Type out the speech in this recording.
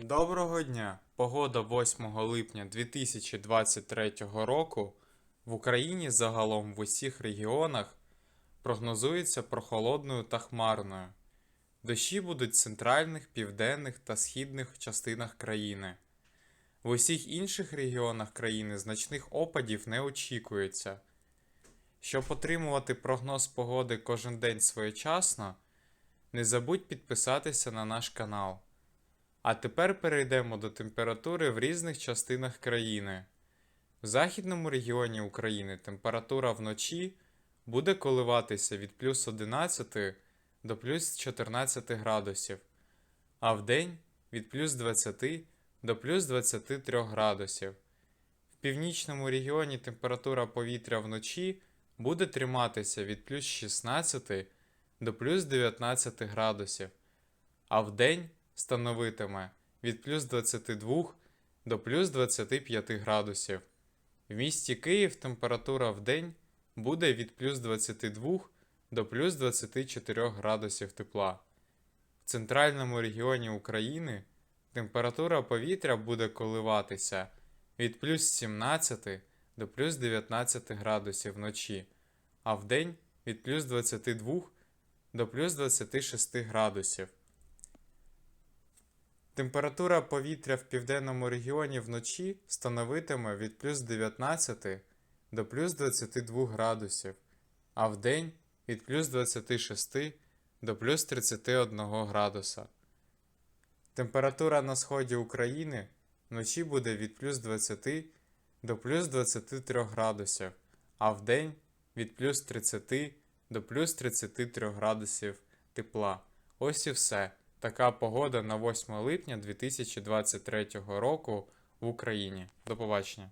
Доброго дня! Погода 8 липня 2023 року в Україні загалом в усіх регіонах прогнозується прохолодною та хмарною. Дощі будуть в центральних, південних та східних частинах країни. В усіх інших регіонах країни значних опадів не очікується. Щоб отримувати прогноз погоди кожен день своєчасно, не забудь підписатися на наш канал. А тепер перейдемо до температури в різних частинах країни. В західному регіоні України температура вночі буде коливатися від плюс 11 до плюс 14 градусів, а вдень від плюс 20 до плюс 23 градусів. В північному регіоні температура повітря вночі буде триматися від плюс 16 до плюс 19 градусів, а вдень становитиме від плюс 22 до плюс 25 градусів. В місті Київ температура в день буде від плюс 22 до плюс 24 градусів тепла. В центральному регіоні України температура повітря буде коливатися від плюс 17 до плюс 19 градусів вночі, а в день від плюс 22 до плюс 26 градусів. Температура повітря в південному регіоні вночі становитиме від плюс 19 до плюс 22 градусів, а вдень від плюс 26 до плюс 31 градуса. Температура на сході України вночі буде від плюс 20 до плюс 23 градусів, а вдень від плюс 30 до плюс 33 градусів тепла. Ось і все. Така погода на 8 липня 2023 року в Україні. До побачення.